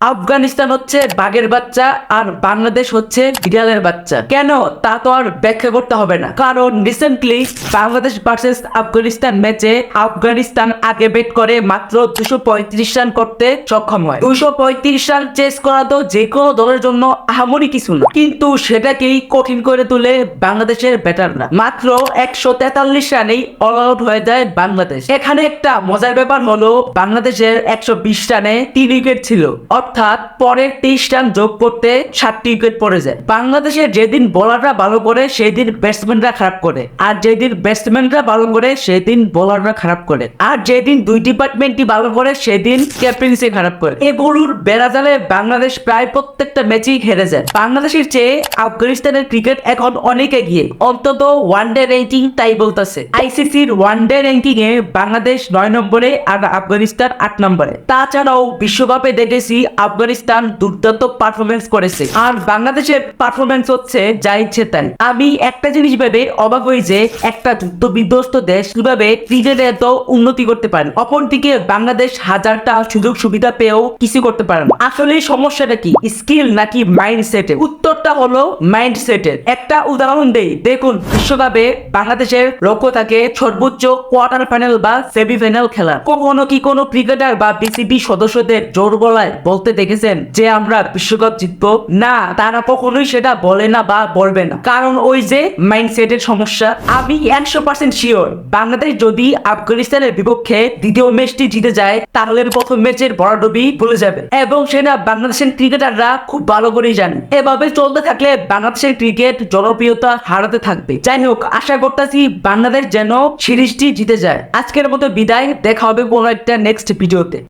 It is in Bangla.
আফগানিস্তান হচ্ছে বাঘের বাচ্চা আর বাংলাদেশ হচ্ছে বিড়ালের বাচ্চা। কেন? তা তো আর ব্যাখ্যা করতে হবে না। কারণ রিসেন্টলি বাংলাদেশ ভার্সেস আফগানিস্তান ম্যাচে আফগানিস্তান আগে বেট করে মাত্র দুশো পঁয়ত্রিশ রান করতে সক্ষম হয়। দুশো পঁয়ত্রিশ রান চেস করা তো যে কোনো দলের জন্য আহামরি কিছু না। কিন্তু সেটাকেই কঠিন করে তুলে বাংলাদেশের ব্যাটাররা মাত্র একশো তেতাল্লিশ রানেই অল আউট হয়ে যায় বাংলাদেশ। এখানে একটা মজার ব্যাপার হলো, বাংলাদেশের একশো বিশ রানে তিন উইকেট ছিল। অর্থাৎ পরের তেইশ রান যোগ করতে সাতটি উইকেট পড়ে যায়। বাংলাদেশের যেদিন বোলাররা ভালো করে সেই দিন ব্যাটসম্যানরা খারাপ করে। আর যেদিন ব্যাটসম্যানরা ভালো করে, সেদিন বোলাররা খারাপ করে। আর যেদিন দুই ডিপার্টমেন্টই ভালো করে, সেদিন ক্যাপ্টেন্সি খারাপ করে। এগুলোর বেড়াজালে বাংলাদেশ প্রায় প্রত্যেকটা ম্যাচই হেরে যায়। বাংলাদেশের চেয়ে আফগানিস্তানের ক্রিকেট এখন অনেক এগিয়ে। অন্তত ওয়ান ডে র্যাঙ্কিং তাই বলতেছে। আইসিসির ওয়ান ডে র্যাঙ্কিং এ বাংলাদেশ নয় নম্বরে আর আফগানিস্তান আট নম্বরে। তাছাড়াও বিশ্বকাপে দেখেছি আফগানিস্তান দুর্দান্ত পারফরমেন্স করেছে। আর বাংলাদেশের পারফরমেন্স হচ্ছে যা ইচ্ছে তাই। আমি একটা জিনিস ভেবে অবাক হই যে একটা যুদ্ধ বিধ্বস্ত দেশ কীভাবে ক্রিকেটে এত উন্নতি করতে পারে। অপরদিকে বাংলাদেশ হাজারটা সুযোগ সুবিধা পেয়েও কিছু করতে পারে না। আসলে সমস্যাটা কি? স্কিল নাকি মাইন্ড সেটের উত্তরটা হলো মাইন্ড সেটের একটা উদাহরণ দেই। দেখুন, বিশ্বকাপে বাংলাদেশের লক্ষ্য থাকে সর্বোচ্চ কোয়ার্টার ফাইনাল বা সেমিফাইনাল খেলা কখনো কি কোনো ক্রিকেটার বা বিসিবি সদস্যদের জোর গলায় বলতে দেখেছেন যে আমরা বিশ্বকাপ জিতবো? না, তারা কখনোই সেটা বলে না বা বলবে না। কারণ ওই যে মাইন্ডসেটের সমস্যা। আমি একশো পার্সেন্ট শিওর বাংলাদেশ যদি আফগানিস্তানের বিপক্ষে দ্বিতীয় ম্যাচটি জিতে যায়, তাহলে প্রথম ম্যাচের বড়ডবি ভুলে যাবে। এবং সেটা বাংলাদেশের ক্রিকেটাররা খুব ভালো করেই জানে। এভাবে চলতে থাকলে বাংলাদেশের ক্রিকেট জনপ্রিয়তা হারাতে থাকবে। যাই হোক, আশা করতেছি বাংলাদেশ যেন সিরিজটি জিতে যায়। আজকের মতো বিদায়, দেখা হবে কোনো একটা নেক্সট ভিডিওতে